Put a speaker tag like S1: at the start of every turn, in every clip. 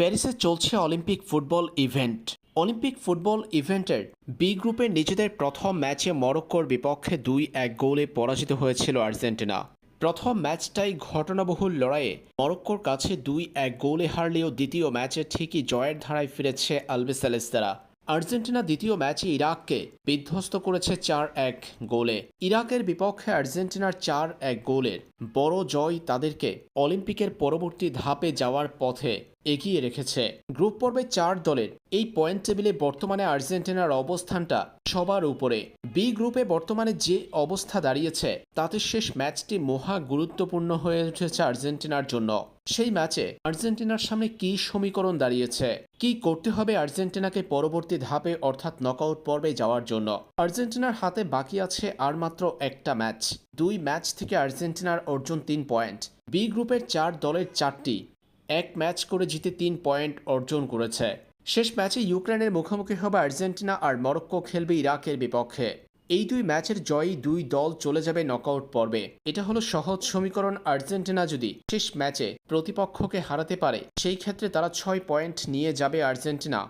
S1: প্যারিসে চলছে Olympic football event. Olympic football ইভেন্টের বি গ্রুপের নিজেদের প্রথম ম্যাচে মরক্কোর বিপক্ষে দুই এক গোলে পরাজিত হয়েছিল আর্জেন্টিনা। প্রথম ম্যাচটাই ঘটনাবহুল লড়াইয়ে মরক্কোর কাছে দুই এক গোলে হারলেও দ্বিতীয় ম্যাচে ঠিকই জয়ের ধারায় ফিরেছে আলবিসেলেস্তারা আর্জেন্টিনা দ্বিতীয় ম্যাচে ইরাককে বিধ্বস্ত করেছে চার এক গোলে। ইরাকের বিপক্ষে আর্জেন্টিনার চার এক গোলের বড় জয় তাদেরকে অলিম্পিকের পরবর্তী ধাপে যাওয়ার পথে এগিয়ে রেখেছে। গ্রুপ পর্বে চার দলের এই পয়েন্ট টেবিলে বর্তমানে আর্জেন্টিনার অবস্থানটা সবার উপরে বি গ্রুপে বর্তমানে যে অবস্থা দাঁড়িয়েছে, তাতে শেষ ম্যাচটি মহা গুরুত্বপূর্ণ হয়ে উঠেছে আর্জেন্টিনার জন্য। সেই ম্যাচে আর্জেন্টিনার সামনে কী সমীকরণ দাঁড়িয়েছে? কি করতে হবে আর্জেন্টিনাকে পরবর্তী ধাপে অর্থাৎ নকআউট পর্বে যাওয়ার জন্য? আর্জেন্টিনার হাতে বাকি আছে আর মাত্র একটা ম্যাচ। দুই ম্যাচ থেকে আর্জেন্টিনার অর্জন তিন পয়েন্ট। বি গ্রুপের চার দলের চারটি। এক ম্যাচ করে জিতে তিন পয়েন্ট অর্জন করেছে। শেষ ম্যাচে ইউক্রেনের মুখোমুখি হবে আর্জেন্টিনা আর মরক্কো খেলবে ইরাকের বিপক্ষে। এই দুই ম্যাচের জয়ী দুই দল চলে যাবে নকআউট পর্বে। এটা হলো সহজ সমীকরণ আর্জেন্টিনা যদি শেষ ম্যাচে প্রতিপক্ষকে হারাতে পারে, সেই ক্ষেত্রে তারা ছয় পয়েন্ট নিয়ে যাবে আর্জেন্টিনা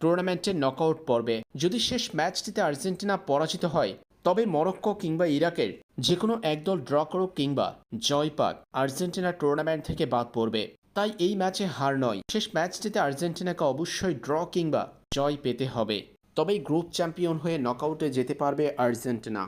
S1: টুর্নামেন্টের নকআউট পর্বে। যদি শেষ ম্যাচটিতে আর্জেন্টিনা পরাজিত হয়, তবে মরক্কো কিংবা ইরাকের যে কোনো একদল ড্র করুক কিংবা জয় পাক আর্জেন্টিনা টুর্নামেন্ট থেকে বাদ পড়বে। তাই এই ম্যাচে হার নয়। শেষ ম্যাচটিতে আর্জেন্টিনাকে অবশ্যই ড্র কিংবা জয় পেতে হবে। তবেই গ্রুপ চ্যাম্পিয়ন হয়ে নকআউটে যেতে পারবে আর্জেন্টিনা।